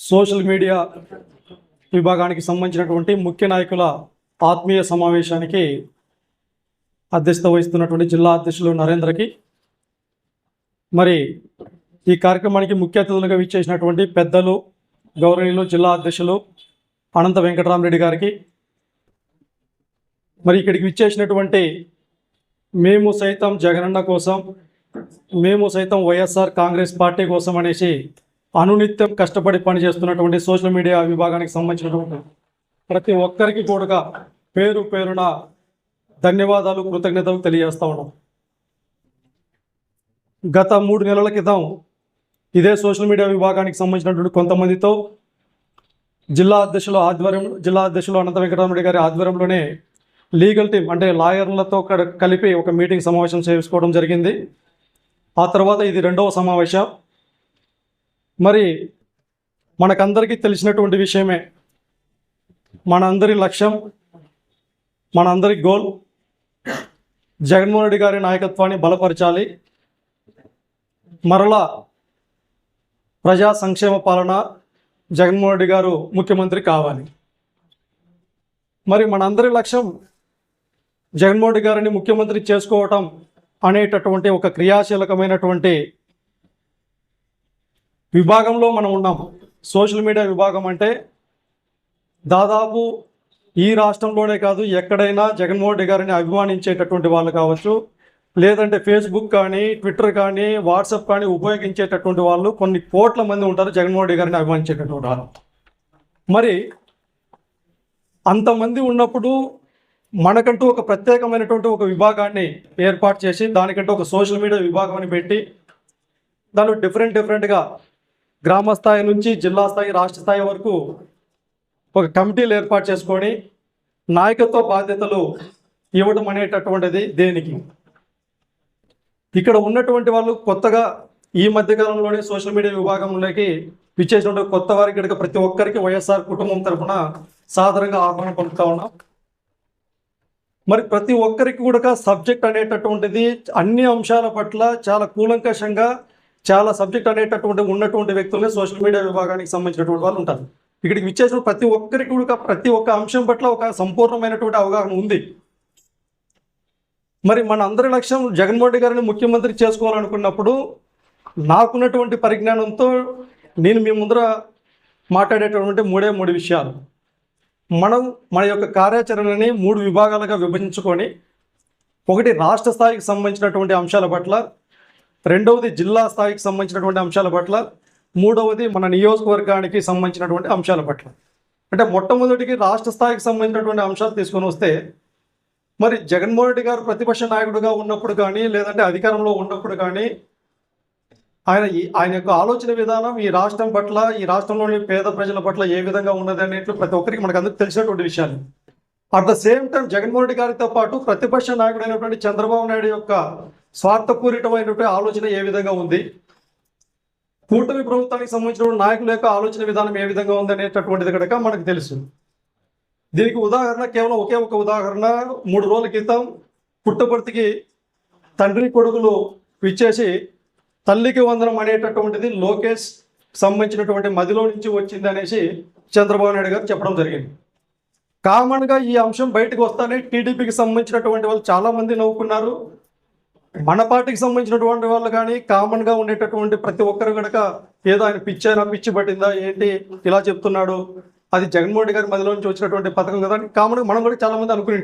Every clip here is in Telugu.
సోషల్ మీడియా విభాగానికి సంబంధించినటువంటి ముఖ్య నాయకుల ఆత్మీయ సమావేశానికి అధ్యక్షత వహిస్తున్నటువంటి జిల్లా అధ్యక్షులు నరేంద్రకి మరి ఈ కార్యక్రమానికి ముఖ్య అతిథులుగా విచ్చేసినటువంటి పెద్దలు గౌరవనీయులు జిల్లా అధ్యక్షులు అనంత వెంకటరామరెడ్డి గారికి మరి ఇక్కడికి విచ్చేసినటువంటి మేము సైతం జగనన్న కోసం మేము సైతం వైఎస్ఆర్ కాంగ్రెస్ పార్టీ కోసం అనేసి అనునిత్యం కష్టపడి పనిచేస్తున్నటువంటి సోషల్ మీడియా విభాగానికి సంబంధించినటువంటి ప్రతి ఒక్కరికి కూడా పేరు పేరున ధన్యవాదాలు కృతజ్ఞతలు తెలియజేస్తా ఉన్నాం. గత మూడు నెలల క్రితం ఇదే సోషల్ మీడియా విభాగానికి సంబంధించినటువంటి కొంతమందితో జిల్లా అధ్యక్షుల ఆధ్వర్యం జిల్లా అధ్యక్షులు అనంత వెంకటరామరెడ్డి గారి ఆధ్వర్యంలోనే లీగల్ టీం అంటే లాయర్లతో కలిపి ఒక మీటింగ్ సమావేశం చేసుకోవడం జరిగింది. ఆ తర్వాత ఇది రెండవ సమావేశం. మరి మనకందరికీ తెలిసినటువంటి విషయమే మనందరి లక్ష్యం మనందరి గోల్ జగన్మోహన్ రెడ్డి గారి నాయకత్వాన్ని బలపరచాలి. మరలా ప్రజా సంక్షేమ పాలన జగన్మోహన్ రెడ్డి గారు ముఖ్యమంత్రి కావాలి. మరి మనందరి లక్ష్యం జగన్మోహన్ రెడ్డి గారిని ముఖ్యమంత్రి చేసుకోవటం అనేటటువంటి ఒక క్రియాశీలకమైనటువంటి విభాగంలో మనం ఉన్నాం సోషల్ మీడియా విభాగం అంటే దాదాపు ఈ రాష్ట్రంలోనే కాదు ఎక్కడైనా జగన్మోహన్ రెడ్డి గారిని అభిమానించేటటువంటి వాళ్ళు కావచ్చు లేదంటే ఫేస్బుక్ కానీ ట్విట్టర్ కానీ వాట్సాప్ కానీ ఉపయోగించేటటువంటి వాళ్ళు కొన్ని కోట్ల మంది ఉంటారు జగన్మోహన్ రెడ్డి గారిని అభిమానించేటటువంటి వాళ్ళు. మరి అంతమంది ఉన్నప్పుడు మనకంటూ ఒక ప్రత్యేకమైనటువంటి ఒక విభాగాన్ని ఏర్పాటు చేసి దానికంటూ ఒక సోషల్ మీడియా విభాగం అని పెట్టి దానిలో డిఫరెంట్ డిఫరెంట్గా గ్రామ స్థాయి నుంచి జిల్లా స్థాయి రాష్ట్ర స్థాయి వరకు ఒక కమిటీలు ఏర్పాటు చేసుకొని నాయకత్వ బాధ్యతలు ఇవ్వడం అనేటటువంటిది దేనికి? ఇక్కడ ఉన్నటువంటి వాళ్ళు కొత్తగా ఈ మధ్యకాలంలోనే సోషల్ మీడియా విభాగంలోకి విచ్చేసినటువంటి కొత్త వారికి కనుక ప్రతి ఒక్కరికి వైఎస్ఆర్ కుటుంబం తరఫున సాధారణంగా ఆహ్వానం పొందుతా ఉన్నాం. మరి ప్రతి ఒక్కరికి కూడా సబ్జెక్ట్ అనేటటువంటిది అన్ని అంశాల పట్ల చాలా కూలంకషంగా చాలా సబ్జెక్ట్ అనేటటువంటి ఉన్నటువంటి వ్యక్తులనే సోషల్ మీడియా విభాగానికి సంబంధించినటువంటి వాళ్ళు ఉంటారు. ఇక్కడికి విచ్చేసిన ప్రతి ఒక్కరికి కూడా ప్రతి ఒక్క అంశం పట్ల ఒక సంపూర్ణమైనటువంటి అవగాహన ఉంది. మరి మన అందరి లక్ష్యం జగన్మోహన్ రెడ్డి గారిని ముఖ్యమంత్రి చేసుకోవాలనుకున్నప్పుడు నాకున్నటువంటి పరిజ్ఞానంతో నేను మీ ముందర మాట్లాడేటటువంటి మూడే మూడు విషయాలు. మనం మన యొక్క కార్యాచరణని మూడు విభాగాలుగా విభజించుకొని ఒకటి రాష్ట్ర స్థాయికి సంబంధించినటువంటి అంశాల పట్ల రెండవది జిల్లా స్థాయికి సంబంధించినటువంటి అంశాల పట్ల మూడవది మన నియోజకవర్గానికి సంబంధించినటువంటి అంశాల పట్ల. అంటే మొట్టమొదటికి రాష్ట్ర స్థాయికి సంబంధించినటువంటి అంశాలు తీసుకొని వస్తే మరి జగన్మోహన్ రెడ్డి గారు ప్రతిపక్ష నాయకుడిగా ఉన్నప్పుడు కానీ లేదంటే అధికారంలో ఉన్నప్పుడు కానీ ఆయన ఈ- ఆయన యొక్క ఆలోచన విధానం ఈ రాష్ట్రం పట్ల ఈ రాష్ట్రంలోని పేద ప్రజల పట్ల ఏ విధంగా ఉన్నది అనేట్లు ప్రతి ఒక్కరికి మనకు అందరికి తెలిసినటువంటి విషయాలు. At the same time Jaganmohan Reddy గారితో పాటు ప్రతిపక్ష నాయకుడైనటువంటి చంద్రబాబు నాయుడు యొక్క స్వార్థపూరితమైనటువంటి ఆలోచన ఏ విధంగా ఉంది? కూటమి ప్రభుత్వానికి సంబంధించిన నాయకుల యొక్క ఆలోచన విధానం ఏ విధంగా ఉంది అనేటటువంటిది కనుక మనకు తెలుసు. దీనికి ఉదాహరణ కేవలం ఒకే ఒక ఉదాహరణ. మూడు రోజుల క్రితం పుట్టపర్తికి తండ్రి కొడుకులు ఇచ్చేసి తల్లికి వందనం అనేటటువంటిది లోకేష్ సంబంధించినటువంటి మదిలో నుంచి వచ్చింది అనేసి చంద్రబాబు నాయుడు గారు చెప్పడం జరిగింది. కామన్గా ఈ అంశం బయటకు వస్తానే టీడీపీకి సంబంధించినటువంటి వాళ్ళు చాలామంది నవ్వుకున్నారు. మన పార్టీకి సంబంధించినటువంటి వాళ్ళు కానీ కామన్గా ఉండేటటువంటి ప్రతి ఒక్కరు కనుక ఏదో ఆయన పిచ్చైనా పిచ్చి పట్టిందా ఏంటి ఇలా చెప్తున్నాడు. అది జగన్మోహన్ రెడ్డి గారి మధ్యలోంచి నుంచి వచ్చినటువంటి పథకం కదా అని కామన్గా మనం కూడా చాలా మంది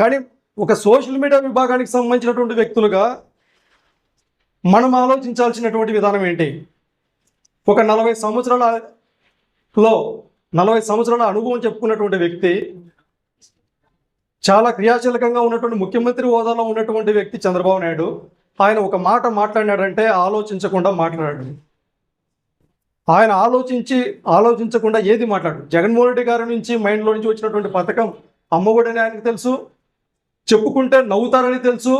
కానీ ఒక సోషల్ మీడియా విభాగానికి సంబంధించినటువంటి వ్యక్తులుగా మనం ఆలోచించాల్సినటువంటి విధానం ఏంటి? ఒక నలభై సంవత్సరాలలో నలభై సంవత్సరాల అనుభవం చెప్పుకున్నటువంటి వ్యక్తి చాలా క్రియాశీలకంగా ఉన్నటువంటి ముఖ్యమంత్రి హోదాలో ఉన్నటువంటి వ్యక్తి చంద్రబాబు నాయుడు ఆయన ఒక మాట మాట్లాడినాడంటే ఆలోచించకుండా మాట్లాడాడు. ఆయన ఆలోచించి ఆలోచించకుండా ఏది మాట్లాడు? జగన్మోహన్ రెడ్డి గారి నుంచి మైండ్లో నుంచి వచ్చినటువంటి పథకం అమ్మఒడని ఆయనకు తెలుసు చెప్పుకుంటే నవ్వుతారని తెలుసు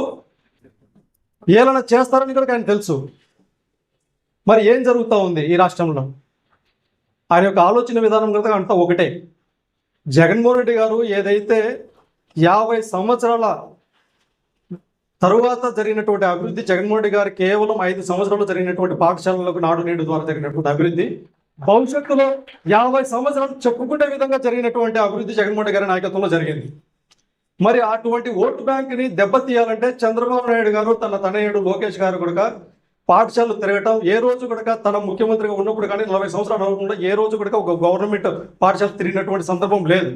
ఏలన చేస్తారని కూడా ఆయన తెలుసు. మరి ఏం జరుగుతూ ఉంది ఈ రాష్ట్రంలో? ఆయన యొక్క ఆలోచన విధానం కనుక అంతా ఒకటే. జగన్మోహన్ రెడ్డి గారు ఏదైతే యాభై సంవత్సరాల తరువాత జరిగినటువంటి అభివృద్ధి జగన్మోహన్ రెడ్డి గారు కేవలం ఐదు సంవత్సరాలు జరిగినటువంటి పాఠశాలలకు నాడు నేడు ద్వారా జరిగినటువంటి అభివృద్ధి. భవిష్యత్తులో యాభై సంవత్సరాలు చెప్పుకునే విధంగా జరిగినటువంటి అభివృద్ధి జగన్మోహన్ గారి నాయకత్వంలో జరిగింది. మరి అటువంటి ఓటు బ్యాంక్ని దెబ్బతీయాలంటే చంద్రబాబు నాయుడు గారు తన తనయుడు లోకేష్ గారు కూడా పాఠశాలలు తిరగటం ఏ రోజు కూడా తన ముఖ్యమంత్రిగా ఉన్నప్పుడు కానీ నలభై సంవత్సరాలు అవ్వకుండా ఏ రోజు కూడా ఒక గవర్నమెంట్ పాఠశాల తిరిగినటువంటి సందర్భం లేదు.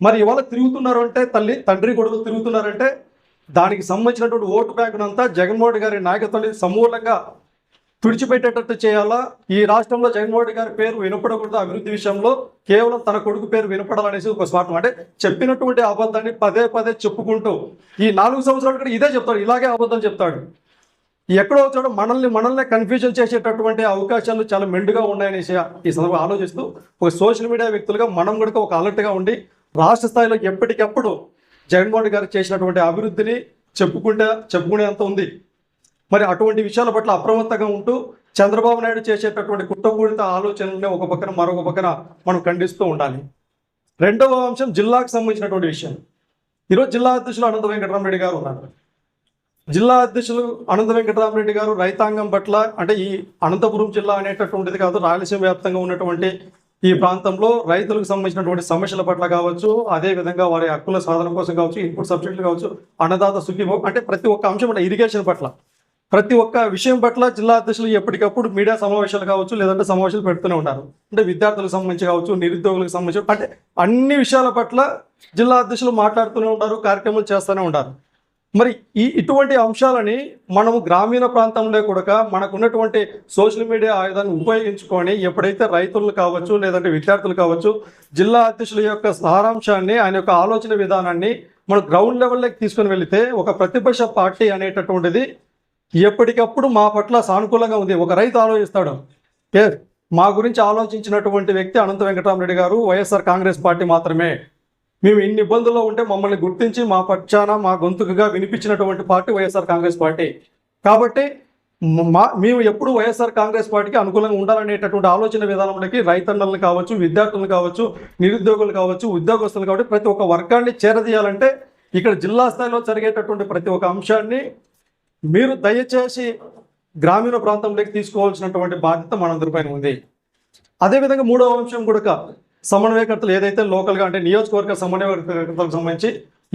మరి ఇవాళ తిరుగుతున్నారు అంటే తల్లి తండ్రి కొడుకులు తిరుగుతున్నారంటే దానికి సంబంధించినటువంటి ఓటు బ్యాంకునంతా జగన్మోహన్ గారి నాయకత్వాన్ని సమూలంగా తుడిచిపెట్టేటట్టు చేయాలా? ఈ రాష్ట్రంలో జగన్మోహన్ గారి పేరు వినపడకూడదు అభివృద్ధి విషయంలో? కేవలం తన కొడుకు పేరు వినపడాలనేసి ఒక స్వార్థం. అంటే చెప్పినటువంటి అబద్ధాన్ని పదే పదే చెప్పుకుంటూ ఈ నాలుగు సంవత్సరాలు కూడా ఇదే చెప్తాడు. ఇలాగే అబద్ధం చెప్తాడు. ఎక్కడో చోట మనల్ని మనల్ని కన్ఫ్యూజన్ చేసేటటువంటి అవకాశాలు చాలా మెండుగా ఉన్నాయనేసి ఈ సందర్భంగా ఆలోచిస్తూ ఒక సోషల్ మీడియా వ్యక్తులుగా మనం కూడా ఒక అలర్ట్గా ఉండి రాష్ట్ర స్థాయిలో ఎప్పటికప్పుడు జగన్మోహన్ గారు చేసినటువంటి అభివృద్ధిని చెప్పుకుంటే చెప్పుకునేంత ఉంది. మరి అటువంటి విషయాల పట్ల అప్రమత్తంగా ఉంటూ చంద్రబాబు నాయుడు చేసేటటువంటి కుట్రపూరిత ఆలోచనల్ని ఒక పక్కన మరొక పక్కన మనం ఖండిస్తూ ఉండాలి. రెండవ అంశం జిల్లాకు సంబంధించినటువంటి విషయం. ఈరోజు జిల్లా అధ్యక్షులు అనంత వెంకటరామరెడ్డి గారు ఉన్నారు. జిల్లా అధ్యక్షులు అనంత వెంకటరామరెడ్డి గారు రైతాంగం పట్ల అంటే ఈ అనంతపురం జిల్లా అనేటటువంటిది కాదు రాయలసీమ వ్యాప్తంగా ఉన్నటువంటి ఈ ప్రాంతంలో రైతులకు సంబంధించినటువంటి సమస్యల పట్ల కావచ్చు అదే విధంగా వారి హక్కుల సాధన కోసం కావచ్చు ఇన్పుట్ సబ్సిడీలు కావచ్చు అన్నదాత సుఖీభో అంటే ప్రతి ఒక్క అంశం అంటే ఇరిగేషన్ పట్ల. ప్రతి ఒక్క విషయం పట్ల జిల్లా అధ్యక్షులు ఎప్పటికప్పుడు మీడియా సమావేశాలు కావచ్చు లేదంటే సమావేశాలు పెడుతూనే ఉన్నారు అంటే విద్యార్థులకు సంబంధించి కావచ్చు నిరుద్యోగులకు సంబంధించి అంటే అన్ని విషయాల పట్ల జిల్లా అధ్యక్షులు మాట్లాడుతూనే ఉంటారు కార్యక్రమాలు చేస్తూనే ఉంటారు. మరి ఈ ఇటువంటి అంశాలని మనము గ్రామీణ ప్రాంతంలో కూడా మనకున్నటువంటి సోషల్ మీడియా ఆయుధాన్ని ఉపయోగించుకొని ఎప్పుడైతే రైతులు కావచ్చు లేదంటే విద్యార్థులు కావచ్చు జిల్లా అధ్యక్షుల యొక్క సారాంశాన్ని ఆయన యొక్క ఆలోచన విధానాన్ని మనం గ్రౌండ్ లెవెల్లోకి తీసుకుని వెళితే ఒక ప్రతిపక్ష పార్టీ అనేటటువంటిది ఎప్పటికప్పుడు మా పట్ల సానుకూలంగా ఉంది. ఒక రైతు ఆలోచిస్తాడు. ఏ మా గురించి ఆలోచించినటువంటి వ్యక్తి అనంత వెంకటరామరెడ్డి గారు వైఎస్ఆర్ కాంగ్రెస్ పార్టీ మాత్రమే. మేము ఇన్ని ఇబ్బందుల్లో ఉంటే మమ్మల్ని గుర్తించి మా పక్షాన మా గొంతుకుగా వినిపించినటువంటి పార్టీ వైఎస్ఆర్ కాంగ్రెస్ పార్టీ. కాబట్టి మా మేము ఎప్పుడు వైఎస్ఆర్ కాంగ్రెస్ పార్టీకి అనుకూలంగా ఉండాలనేటటువంటి ఆలోచన విధానంలోకి రైతన్నలను కావచ్చు విద్యార్థులను కావచ్చు నిరుద్యోగులు కావచ్చు ఉద్యోగస్తులు కాబట్టి ప్రతి ఒక్క వర్గాన్ని చేరదీయాలంటే ఇక్కడ జిల్లా స్థాయిలో జరిగేటటువంటి ప్రతి ఒక్క అంశాన్ని మీరు దయచేసి గ్రామీణ ప్రాంతంలోకి తీసుకోవాల్సినటువంటి బాధ్యత మనందరిపైన ఉంది. అదేవిధంగా మూడవ అంశం కూడా సమన్వయకర్తలు ఏదైతే లోకల్గా అంటే నియోజకవర్గ సమన్వయకర్తలకు సంబంధించి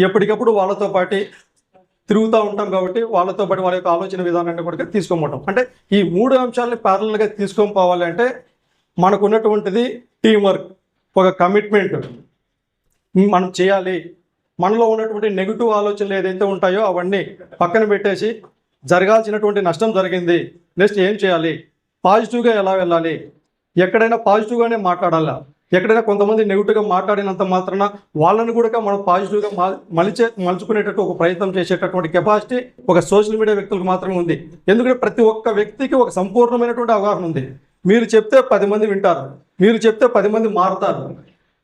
ఎప్పటికప్పుడు వాళ్ళతో పాటు తిరుగుతూ ఉంటాం కాబట్టి వాళ్ళతో పాటు వాళ్ళ యొక్క ఆలోచన విధానాన్ని కూడా తీసుకోమంటాం అంటే ఈ మూడు అంశాలని ప్యారల్గా తీసుకొని పోవాలి అంటే మనకు ఉన్నటువంటిది టీం వర్క్ ఒక కమిట్మెంట్ మనం చేయాలి. మనలో ఉన్నటువంటి నెగిటివ్ ఆలోచనలు ఏదైతే ఉంటాయో అవన్నీ పక్కన పెట్టేసి జరగాల్సినటువంటి నష్టం జరిగింది. నెక్స్ట్ ఏం చేయాలి? పాజిటివ్గా ఎలా వెళ్ళాలి? ఎక్కడైనా పాజిటివ్గానే మాట్లాడాలా? ఎక్కడైనా కొంతమంది నెగిటివ్గా మాట్లాడినంత మాత్రాన వాళ్ళని కూడా మనం పాజిటివ్గా మా మలిచే మలుచుకునేటట్టు ఒక ప్రయత్నం చేసేటటువంటి కెపాసిటీ ఒక సోషల్ మీడియా వ్యక్తులకు మాత్రమే ఉంది. ఎందుకంటే ప్రతి ఒక్క వ్యక్తికి ఒక సంపూర్ణమైనటువంటి అవగాహన ఉంది. మీరు చెప్తే పది మంది వింటారు. మీరు చెప్తే పది మంది మారుతారు.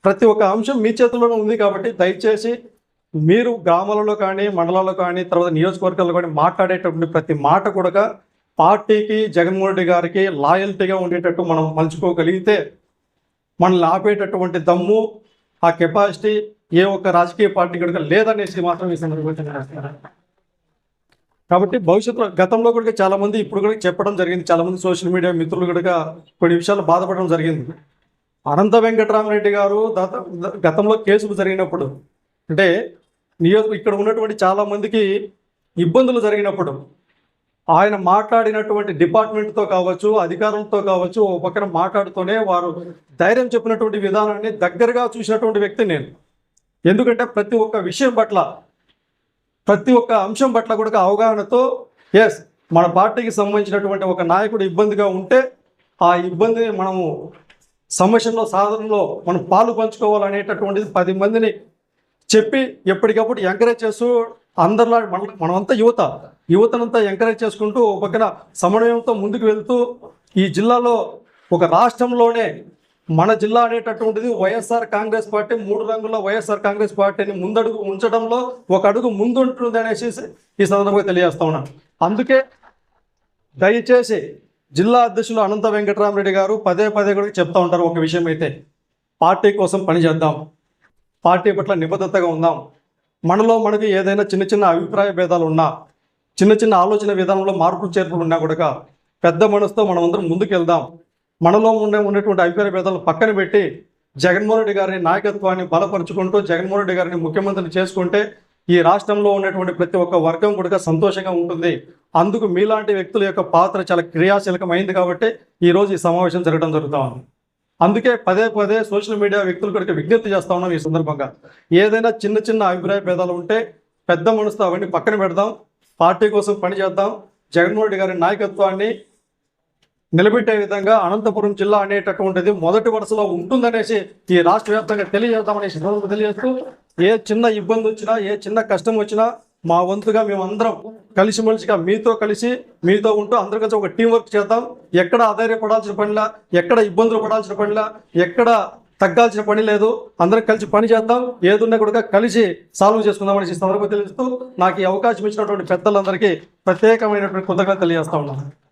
ప్రతి ఒక్క అంశం మీ చేతుల్లోనే ఉంది కాబట్టి దయచేసి మీరు గ్రామాలలో కానీ మండలాల్లో కానీ తర్వాత నియోజకవర్గాల్లో కానీ మాట్లాడేటటువంటి ప్రతి మాట కూడా పార్టీకి జగన్మోహన్ రెడ్డి గారికి లాయల్టీగా ఉండేటట్టు మనం మలుచుకోగలిగితే మనల్ని ఆపేటటువంటి దమ్ము ఆ కెపాసిటీ ఏ ఒక్క రాజకీయ పార్టీ కనుక లేదనేసి మాత్రం ఈ సందర్భంగా కాబట్టి భవిష్యత్తులో గతంలో కూడా చాలా మంది ఇప్పుడు కూడా చెప్పడం జరిగింది. చాలా మంది సోషల్ మీడియా మిత్రులు కనుక కొన్ని విషయాలు బాధపడడం జరిగింది. అనంత వెంకటరామరెడ్డి గారు గతంలో కేసులు జరిగినప్పుడు అంటే నియోజక ఇక్కడ ఉన్నటువంటి చాలా మందికి ఇబ్బందులు జరిగినప్పుడు ఆయన మాట్లాడినటువంటి డిపార్ట్మెంట్తో కావచ్చు అధికారులతో కావచ్చు ఒక పక్కన మాట్లాడుతూనే వారు ధైర్యం చెప్పినటువంటి విధానాన్ని దగ్గరగా చూసినటువంటి వ్యక్తి నేను. ఎందుకంటే ప్రతి ఒక్క విషయం పట్ల ప్రతి ఒక్క అంశం పట్ల కూడా అవగాహనతో ఎస్ మన పార్టీకి సంబంధించినటువంటి ఒక నాయకుడు ఇబ్బందిగా ఉంటే ఆ ఇబ్బందిని మనము సమస్యలో సాధనలో మనం పాలు పంచుకోవాలనేటటువంటిది పది మందిని చెప్పి ఎప్పటికప్పుడు ఎంకరేజ్ చేస్తూ అందరిలా మన మనమంతా యువత. యువతనంతా ఎంకరేజ్ చేసుకుంటూ ఒక పక్కన సమన్వయంతో ముందుకు వెళ్తూ ఈ జిల్లాలో ఒక రాష్ట్రంలోనే మన జిల్లా అనేటటువంటిది వైఎస్ఆర్ కాంగ్రెస్ పార్టీ మూడు రంగుల వైఎస్ఆర్ కాంగ్రెస్ పార్టీని ముందడుగు ఉంచడంలో ఒక అడుగు ముందుంటుంది అనేసి ఈ సందర్భంగా తెలియజేస్తా ఉన్నాను. అందుకే దయచేసి జిల్లా అధ్యక్షులు అనంత వెంకటరామరెడ్డి గారు పదే పదే కూడా చెప్తా ఉంటారు ఒక విషయం అయితే. పార్టీ కోసం పనిచేద్దాం పార్టీ పట్ల నిబద్ధతగా ఉందాం. మనలో మనకి ఏదైనా చిన్న చిన్న అభిప్రాయ భేదాలు ఉన్నా చిన్న చిన్న ఆలోచన విధానంలో మార్పులు చేర్పులు ఉన్నా కూడా పెద్ద మనసుతో మనం అందరం ముందుకు వెళ్దాం మనలో ఉండే ఉన్నటువంటి అభిప్రాయ భేదాలను పక్కన పెట్టి జగన్మోహన్ రెడ్డి గారి నాయకత్వాన్ని బలపరుచుకుంటూ జగన్మోహన్ రెడ్డి గారిని ముఖ్యమంత్రిని చేసుకుంటే ఈ రాష్ట్రంలో ఉన్నటువంటి ప్రతి ఒక్క వర్గం కూడా సంతోషంగా ఉంటుంది. అందుకు మీలాంటి వ్యక్తుల యొక్క పాత్ర చాలా క్రియాశీలకమైంది కాబట్టి ఈ రోజు ఈ సమావేశం జరగడం జరుగుతా ఉంది అందుకే పదే పదే సోషల్ మీడియా వ్యక్తులు కూడా విజ్ఞప్తి చేస్తా ఉన్నాం ఈ సందర్భంగా. ఏదైనా చిన్న చిన్న అభిప్రాయ భేదాలు ఉంటే పెద్ద మనసుతో అవన్నీ పక్కన పెడదాం. పార్టీ కోసం పనిచేద్దాం జగన్మోహన్ రెడ్డి గారి నాయకత్వాన్ని నిలబెట్టే విధంగా అనంతపురం జిల్లా అనేటటువంటిది మొదటి వరుసలో ఉంటుందనేసి ఈ రాష్ట్ర వ్యాప్తంగా తెలియజేద్దామనే సందర్భంగా తెలియజేస్తూ ఏ చిన్న ఇబ్బంది వచ్చినా ఏ చిన్న కష్టం వచ్చినా మా వంతుగా మేమందరం కలిసిమెలిసిగా మీతో కలిసి మీతో ఉంటూ అందరికీ కలిసి ఒక టీం వర్క్ చేద్దాం. ఎక్కడ ఆధారపడాల్సిన పనిలా ఎక్కడ ఇబ్బందులు పడాల్సిన పనిలా ఎక్కడ తగ్గాల్సిన పని లేదు. అందరం కలిసి పని చేద్దాం. ఏదున్నా కూడా కలిసి సాల్వ్ చేసుకుందామని ఈ సందర్భంగా తెలుస్తూ నాకు ఈ అవకాశం ఇచ్చినటువంటి పెద్దలందరికీ ప్రత్యేకమైనటువంటి కృతజ్ఞత తెలియజేస్తా ఉన్నాను.